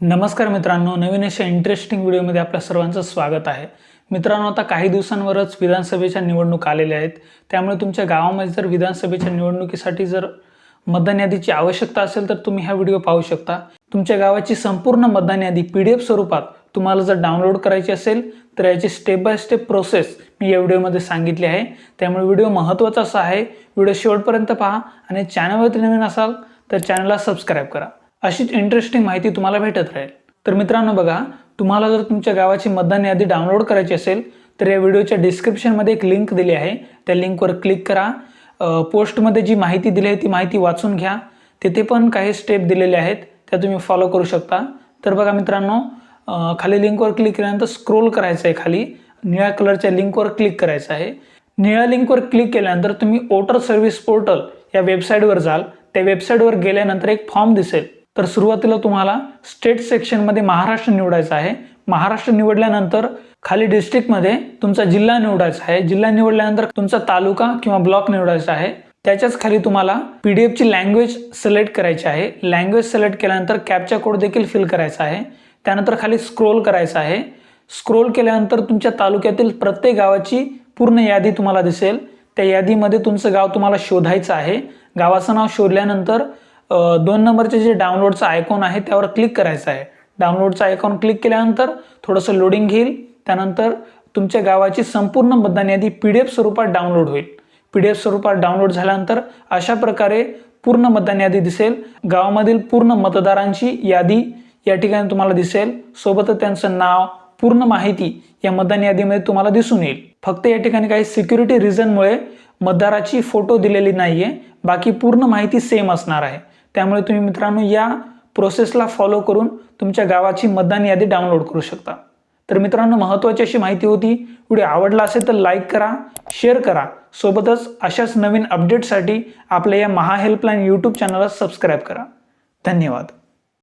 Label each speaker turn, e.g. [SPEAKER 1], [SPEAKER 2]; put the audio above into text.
[SPEAKER 1] नमस्कार मित्रांनो नवीन अशा इंटरेस्टिंग व्हिडिओमध्ये आपल्या सर्वांचं स्वागत आहे. मित्रांनो आता काही दिवसांवरच विधानसभेच्या निवडणूक आलेल्या आहेत. त्यामुळे तुमच्या गावामध्ये जर विधानसभेच्या निवडणुकीसाठी जर मतदान यादीची आवश्यकता असेल तर तुम्ही हा व्हिडिओ पाहू शकता. तुमच्या गावाची संपूर्ण मतदान यादी पी डी एफ स्वरूपात तुम्हाला जर डाउनलोड करायची असेल तर याची स्टेप बाय स्टेप प्रोसेस मी या व्हिडिओमध्ये सांगितली आहे. त्यामुळे व्हिडिओ महत्त्वाचा असा आहे. व्हिडिओ शेवटपर्यंत पहा आणि चॅनलवरती नवीन असाल तर चॅनलला सबस्क्राईब करा. अशीच इंटरेस्टिंग माहिती तुम्हाला भेटत राहील. तर मित्रांनो बघा तुम्हाला जर तुमच्या गावाची मतदान यादी डाउनलोड करायची असेल तर या व्हिडिओच्या डिस्क्रिप्शनमध्ये एक लिंक दिली आहे. त्या लिंकवर क्लिक करा. पोस्टमध्ये जी माहिती दिली आहे ती माहिती वाचून घ्या. तिथे पण काही स्टेप दिलेले आहेत त्या तुम्ही फॉलो करू शकता. तर बघा मित्रांनो खाली लिंकवर क्लिक केल्यानंतर स्क्रोल करायचं आहे खाली. निळ्या कलरच्या लिंकवर क्लिक करायचं आहे. निळ्या लिंकवर क्लिक केल्यानंतर तुम्ही वोटर सर्व्हिस पोर्टल या वेबसाईटवर जाल. त्या वेबसाईटवर गेल्यानंतर एक फॉर्म दिसेल. तर सुरुवातीला तुम्हाला स्टेट सेक्शनमध्ये महाराष्ट्र निवडायचं आहे. महाराष्ट्र निवडल्यानंतर खाली डिस्ट्रिक्टमध्ये तुमचा जिल्हा निवडायचा आहे. जिल्हा निवडल्यानंतर तुमचा तालुका किंवा ब्लॉक निवडायचा आहे. त्याच्याच खाली तुम्हाला पी डी एफची लँग्वेज सिलेक्ट करायची आहे. लँग्वेज सिलेक्ट केल्यानंतर कॅपचा कोड देखील फिल करायचा आहे. त्यानंतर खाली स्क्रोल करायचा आहे. स्क्रोल केल्यानंतर तुमच्या तालुक्यातील प्रत्येक गावाची पूर्ण यादी तुम्हाला दिसेल. त्या यादीमध्ये तुमचं गाव तुम्हाला शोधायचं आहे. गावाचं नाव शोधल्यानंतर दोन नंबरचे जे डाउनलोडचं आयकॉन आहे त्यावर क्लिक करायचं आहे. डाउनलोडचं आयकॉन क्लिक केल्यानंतर थोडंसं लोडिंग घेईल. त्यानंतर तुमच्या गावाची संपूर्ण मतदान यादी पी डी एफ स्वरूपात डाउनलोड होईल. पी डी एफ स्वरूपात डाउनलोड झाल्यानंतर अशा प्रकारे पूर्ण मतदान यादी दिसेल. गावामधील पूर्ण मतदारांची यादी या ठिकाणी तुम्हाला दिसेल. सोबतच त्यांचं नाव पूर्ण माहिती या मतदान यादीमध्ये तुम्हाला दिसून येईल. फक्त या ठिकाणी काही सिक्युरिटी रिझनमुळे मतदाराची फोटो दिलेली नाही आहे बाकी पूर्ण माहिती सेम असणार आहे. त्यामुळे तुम्ही मित्रांनो या प्रोसेसला फॉलो करून तुमच्या गावाची मतदान यादी डाउनलोड करू शकता. तर मित्रांनो महत्त्वाची अशी माहिती होती व्हिडिओ आवडला असेल तर लाईक करा शेअर करा. सोबतच अशाच नवीन अपडेटसाठी आपल्या या महा हेल्पलाईन यूट्यूब चॅनलला सबस्क्राईब करा. धन्यवाद.